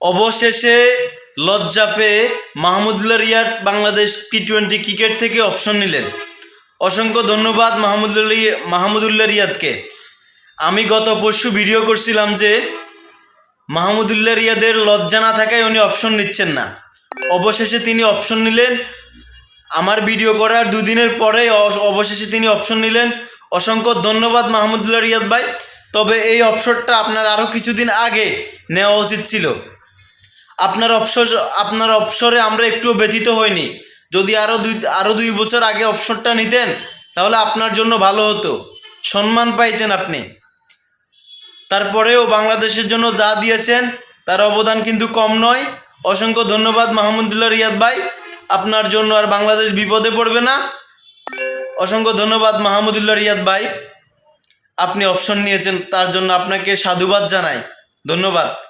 অবশেষে লজ্জা পেয়ে Mahmudullah Riyad Bangladesh T twenty cricket থেকে অপশন নিলেন। অসংখ্য ধন্যবাদ মাহমুদুল্লাহ মাহমুদুল্লাহ রিয়াদকে। আমি গত পরশু ভিডিও করছিলাম যে মাহমুদুল্লাহ রিয়াদের লজ্জা না থাকায় উনি অপশন নিচ্ছেন না। অবশেষে তিনি অপশন নিলেন। আমার ভিডিও করার দুদিনের পরে অবশেষে তিনি অপশন নিলেন। অসংখ্য ধন্যবাদ মাহমুদুল্লাহ রিয়াদ ভাই। তবে এই অপশনটা আপনার আরও কিছুদিন আগে নেওয়া উচিত ছিল। আপনার অবসর, আপনার অবসরে আমরা একটুও ব্যথিত হইনি। যদি আরও দুই আরও দুই বছর আগে অবসরটা নিতেন, তাহলে আপনার জন্য ভালো হতো। সম্মান পাইতেন আপনি। তারপরেও বাংলাদেশের জন্য যা দিয়েছেন, তার অবদান কিন্তু কম নয়। অসংখ্য ধন্যবাদ মাহমুদুল্লাহ রিয়াদ ভাই। আপনার জন্য আর বাংলাদেশ বিপদে পড়বে না। অসংখ্য ধন্যবাদ মাহমুদুল্লাহ রিয়াদ ভাই। আপনি অপশন নিয়েছেন, তার জন্য আপনাকে সাধুবাদ জানাই। ধন্যবাদ।